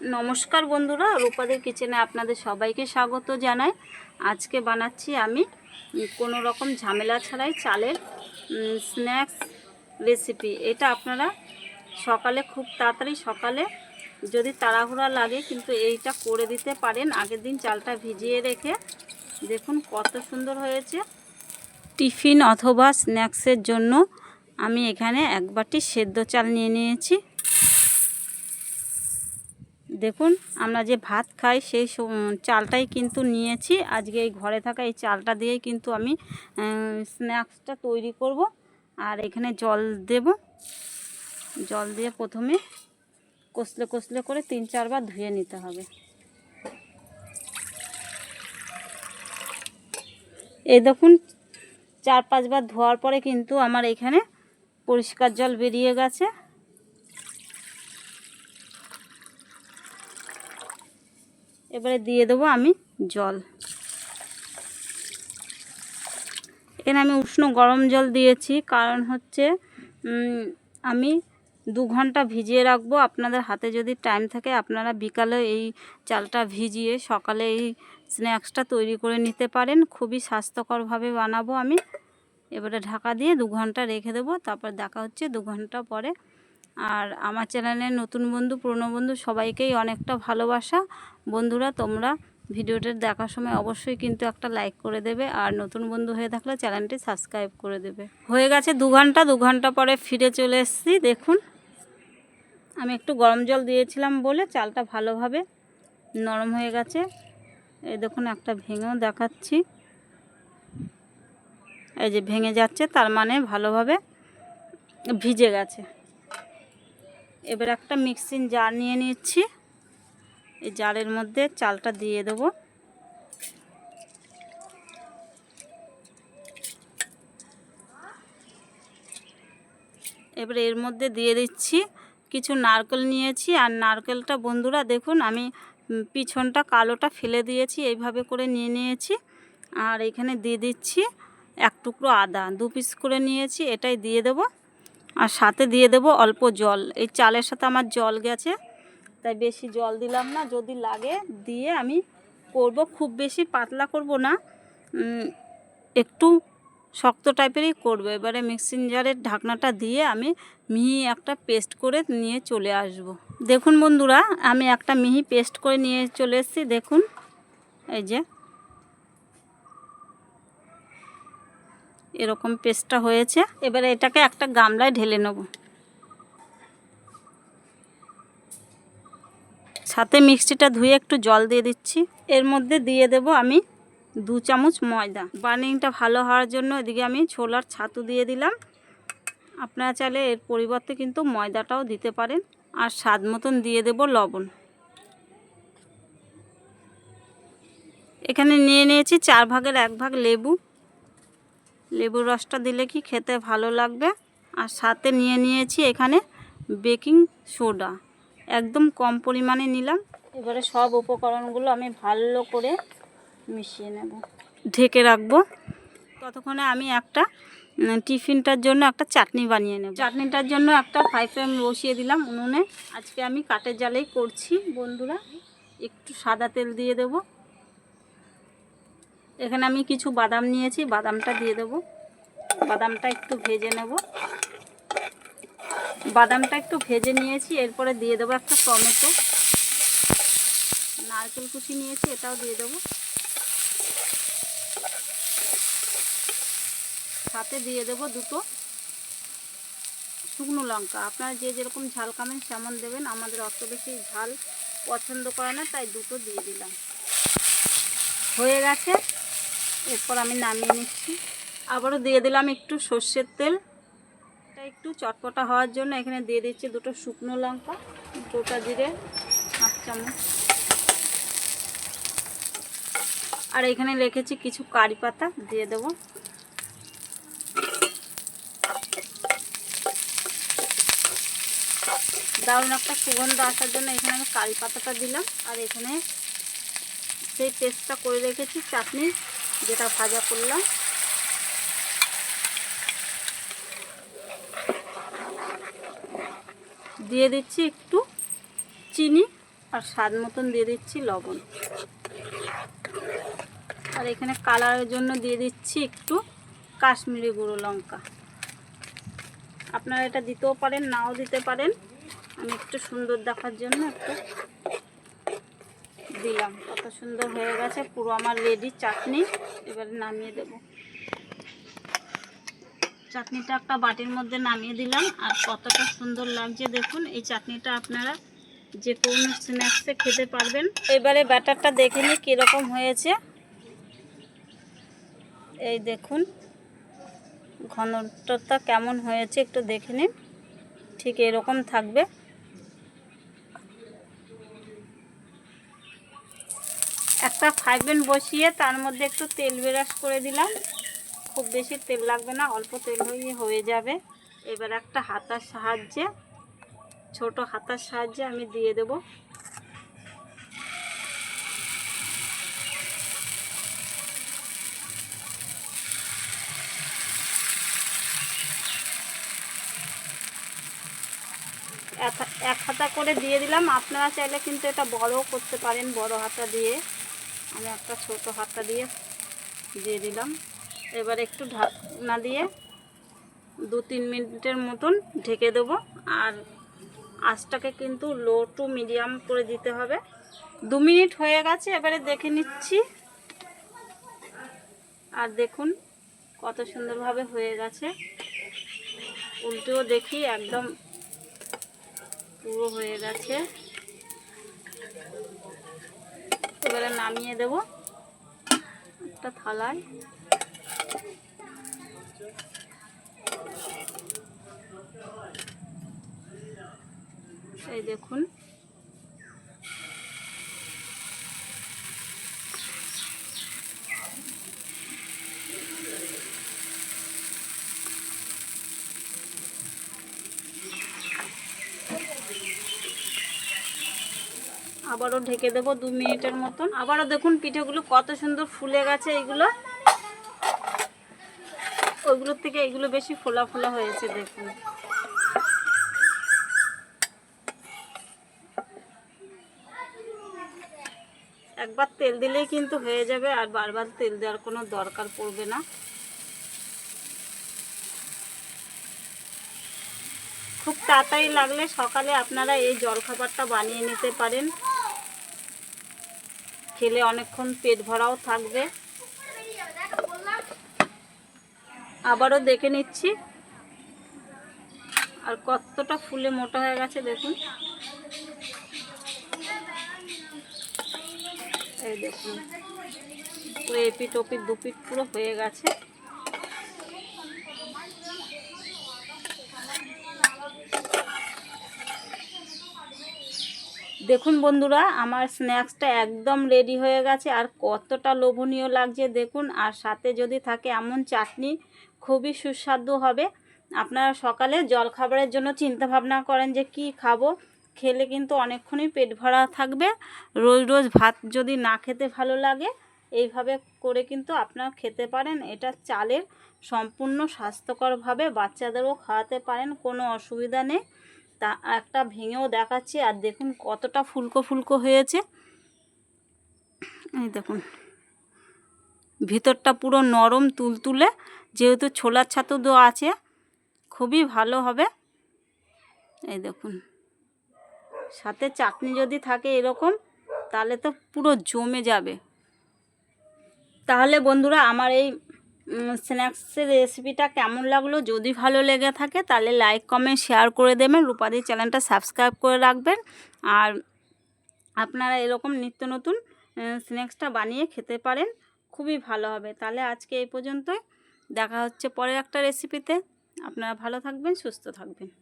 নমস্কার বন্ধুরা, রূপাদের কিচেনে আপনাদের সবাইকে স্বাগত জানাই। আজকে বানাচ্ছি আমি কোনো রকম ঝামেলা ছাড়াই চালের স্ন্যাক্স রেসিপি এটা আপনারা সকালে খুব তাড়াতাড়ি সকালে যদি তাড়াহুড়া লাগে কিন্তু এইটা করে দিতে পারেন। আগের দিন চালটা ভিজিয়ে রেখে দেখুন কত সুন্দর হয়েছে। টিফিন অথবা স্ন্যাক্সের জন্য আমি এখানে এক বাটি সেদ্ধ চাল নিয়ে নিয়েছি। দেখুন, আমরা যে ভাত খাই সেই চালটাই কিন্তু নিয়েছি। আজকে এই ঘরে থাকা এই চালটা দিয়েই কিন্তু আমি স্ন্যাক্সটা তৈরি করব। আর এখানে জল দেব। জল দিয়ে প্রথমে কষলে কষলে করে তিন চারবার ধুয়ে নিতে হবে। এই দেখুন, চার পাঁচবার ধোয়ার পরে কিন্তু আমার এখানে পরিষ্কার জল বেরিয়ে গেছে। এবারে দিয়ে দেবো আমি জল। এখানে আমি উষ্ণ গরম জল দিয়েছি, কারণ হচ্ছে আমি দু ঘণ্টা ভিজিয়ে রাখব। আপনাদের হাতে যদি টাইম থাকে, আপনারা বিকালে এই চালটা ভিজিয়ে সকালে এই স্ন্যাক্সটা তৈরি করে নিতে পারেন। খুবই স্বাস্থ্যকরভাবে বানাবো আমি। এবারে ঢাকা দিয়ে দু ঘণ্টা রেখে দেবো, তারপর দেখা হচ্ছে দু ঘণ্টা পরে আর আমার চ্যানেলের নতুন বন্ধু, পুরনো বন্ধু সবাইকেই অনেকটা ভালোবাসা। বন্ধুরা, তোমরা ভিডিওটা দেখার সময় অবশ্যই কিন্তু একটা লাইক করে দেবে আর নতুন বন্ধু হয়ে থাকলে চ্যানেলটি সাবস্ক্রাইব করে দেবে। হয়ে গেছে দু ঘণ্টা দু ঘণ্টা পরে ফিরে চলে এসেছি, দেখুন। আমি একটু গরম জল দিয়েছিলাম বলে চালটা ভালোভাবে নরম হয়ে গেছে। এই দেখুন, একটা ভেঙেও দেখাচ্ছি। এই যে ভেঙে যাচ্ছে, তার মানে ভালোভাবে ভিজে গেছে। এবার একটা মিক্সিং জার নিয়ে নিচ্ছি। এই জারের মধ্যে চালটা দিয়ে দেবো। এবার এর মধ্যে দিয়ে দিচ্ছি কিছু নারকেল নিয়েছি। আর নারকেলটা বন্ধুরা দেখুন, আমি পিছনটা কালোটা ফেলে দিয়েছি, এইভাবে করে নিয়ে নিয়েছি। আর এখানে দিয়ে দিচ্ছি এক টুকরো আদা, দু পিস করে নিয়েছি, এটাই দিয়ে দেব। আর সাথে দিয়ে দেব অল্প জল। এই চালের সাথে আমার জল গেছে, তাই বেশি জল দিলাম না। যদি লাগে দিয়ে আমি করব। খুব বেশি পাতলা করব না একটু শক্ত টাইপেরই করব। এবারে মিক্সিং জারের ঢাকনাটা দিয়ে আমি মিহি একটা পেস্ট করে নিয়ে চলে আসব। দেখুন বন্ধুরা, আমি একটা মিহি পেস্ট করে নিয়ে চলে এসেছি। দেখুন, এই যে এরকম পেস্টটা হয়েছে। এবারে এটাকে একটা গামলায় ঢেলে নেব। সাথে মিক্সিটা ধুয়ে একটু জল দিয়ে দিচ্ছি। এর মধ্যে দিয়ে দেব আমি দু চামচ ময়দা। বার্নিংটা ভালো হওয়ার জন্য এদিকে আমি ছোলার ছাতু দিয়ে দিলাম। আপনারা চাইলে এর পরিবর্তে কিন্তু ময়দাটাও দিতে পারেন। আর স্বাদ মতন দিয়ে দেব লবণ। এখানে নিয়ে নিয়েছি চার ভাগের এক ভাগ লেবু। লেবুর রসটা দিলে কি খেতে ভালো লাগবে? আর সাথে নিয়ে নিয়েছি এখানে বেকিং সোডা। একদম কম পরিমাণে নিলাম। এবারে সব উপকরণগুলো আমি ভালো করে মিশিয়ে নেব। ঢেকে রাখব। ততক্ষণে আমি একটা টিফিনটার জন্য একটা চাটনি বানিয়ে নেব। চাটনিটার জন্য একটা ফ্রাই প্যান বসিয়ে দিলাম উনুনে। আজকে আমি কাঠের জালেই করছি। বন্ধুরা, একটু সাদা তেল দিয়ে দেব। এখানে আমি কিছু বাদাম নিয়েছি, বাদামটা দিয়ে দেব। বাদামটা একটু ভেজে নেব। বাদামটা একটু ভেজে নিয়েছি, এরপরে দিয়ে দেবো একটা টমেটো। নারকেল কুচি নিয়েছি, এটাও দিয়ে দেবো। সাথে দিয়ে দেবো দুটো শুকনো লঙ্কা। আপনারা যে যেরকম ঝাল খাবেন সেমন দেবেন, আমাদের অত বেশি ঝাল পছন্দ করে না, তাই দুটো দিয়ে দিলাম। হয়ে গেছে। এরপর আমি নামিয়ে নিচ্ছি। আবারও দিয়ে দিলাম একটু সর্ষের তেল। এটা একটু চটপটা হওয়ার জন্য এখানে দিয়ে দিচ্ছি দুটো শুকনো লঙ্কা, গোটা জিরে, হাফ চামচ। আর এখানে রেখেছি কিছু কারি পাতা, দিয়ে দেবো। দারুণ একটা সুগন্ধ আসার জন্য এখানে আমি কারি পাতাটা দিলাম। আর এখানে সেই পেস্টটা করে রেখেছি চাটনি। যেটা ভাজা করলাম। দিয়ে দিচ্ছি একটু চিনি আর স্বাদ মতন দিয়ে দিচ্ছি লবণ। আর এখানে কালারের জন্য দিয়ে দিচ্ছি একটু কাশ্মীরি গুঁড়ো লঙ্কা। আপনারা এটা দিতেও পারেন, নাও দিতে পারেন। আমি একটু সুন্দর দেখার জন্য একটু দিলাম। কত সুন্দর হয়ে গেছে। পুরো আমার রেডি চাটনি। এবারে নামিয়ে দেব। চাটনিটা একটা বাটির মধ্যে নামিয়ে দিলাম। আর কতটা সুন্দর লাগছে দেখুন। এই চাটনিটা আপনারা যে কোনো স্ন্যাক্সে খেতে পারবেন। এবারে ব্যাটারটা দেখে নিই কীরকম হয়েছে। এই দেখুন, ঘনত্বটা কেমন হয়েছে একটু দেখে নিন। ঠিক এরকম থাকবে। একটা ফাইভেন বসিয়ে, তার মধ্যে একটু তেল বেরাস করে দিলাম। খুব বেশি তেল লাগবে না, অল্প তেল হয়ে হয়ে যাবে। এবার একটা হাতার সাহায্যে, ছোট হাতার সাহায্যে আমি দিয়ে দেব। এক হাতা করে দিয়ে দিলাম। আপনারা চাইলে কিন্তু এটা বড়ও করতে পারেন, বড় হাতা দিয়ে। আমি একটা ছোট হাতা দিয়ে দিয়ে দিলাম। এবার একটু ঢাকনা দিয়ে দু তিন মিনিটের মতন ঢেকে দেবো। আর আঁচটাকে কিন্তু লো টু মিডিয়াম করে দিতে হবে। দু মিনিট হয়ে গেছে, এবারে দেখে নিচ্ছি। আর দেখুন কত সুন্দরভাবে হয়ে গেছে। উল্টেও দেখি একদম পুরো হয়ে গেছে। এবারে নামিয়ে দেব। একটা থালায়। এই দেখুন। আবারও ঢেকে দেবো দু মিনিটের মতন। আবারও দেখুন পিঠেগুলো কত সুন্দর ফুলে গেছে এইগুলো। ওইগুলোর থেকে এগুলো বেশি ফোলা ফোলা হয়েছে, দেখুন। একবার তেল দিলেই কিন্তু হয়ে যাবে, আর বারবার তেল দেওয়ার কোনো দরকার পড়বে না। খুব তাড়াতাড়ি লাগলে সকালে আপনারা এই জলখাবারটা বানিয়ে নিতে পারেন। খেলে অনেকক্ষণ পেট ভরাও থাকবে। আবারও দেখে নিচ্ছি। আর কতটা ফুলে মোটা হয়ে গেছে দেখুন। এই দেখুন। পুরো এপিট ওপিট দুপিট পুরো হয়ে গেছে। দেখুন বন্ধুরা, আমার স্ন্যাক্সটা একদম রেডি হয়ে গেছে, আর কতটা লোভনীয় লাগছে দেখুন, আর সাথে যদি থাকে এমন চাটনি, খুবই সুস্বাদু হবে। আপনারা সকালে জলখাবারের জন্য চিন্তা ভাবনা করেন যে কি খাব, খেলে কিন্তু অনেকক্ষণই পেট ভরা থাকবে, রোজ রোজ ভাত যদি না খেতে ভালো লাগে, এইভাবে করে কিন্তু আপনারা খেতে পারেন। এটা চালের সম্পূর্ণ স্বাস্থ্যকরভাবে বাচ্চাদেরও খাওয়াতে পারেন, কোনো অসুবিধা নেই। তা একটা ভেঙেও দেখাচ্ছি, আর দেখুন কতটা ফুলকো ফুলকো হয়েছে। এই দেখুন, ভিতরটা পুরো নরম তুলতুলে, যেহেতু ছোলার ছাতু দেওয়া আছে, খুবই ভালো হবে। এই দেখুন, সাথে চাটনি যদি থাকে এরকম, তাহলে তো পুরো জমে যাবে। তাহলে বন্ধুরা, আমার এই স্ন্যাক্সের রেসিপিটা কেমন লাগল? যদি ভালো লেগে থাকে, তাহলে লাইক কমেন্ট শেয়ার করে দেবেন। রূপাদি চ্যানেলটা সাবস্ক্রাইব করে রাখবেন। আর আপনারা এরকম নিত্য নতুন স্ন্যাক্সটা বানিয়ে খেতে পারেন। খুবই ভালো হবে। তাহলে আজকে এই পর্যন্তই। দেখা হচ্ছে পরের একটা রেসিপিতে আপনারা ভালো থাকবেন, সুস্থ থাকবেন।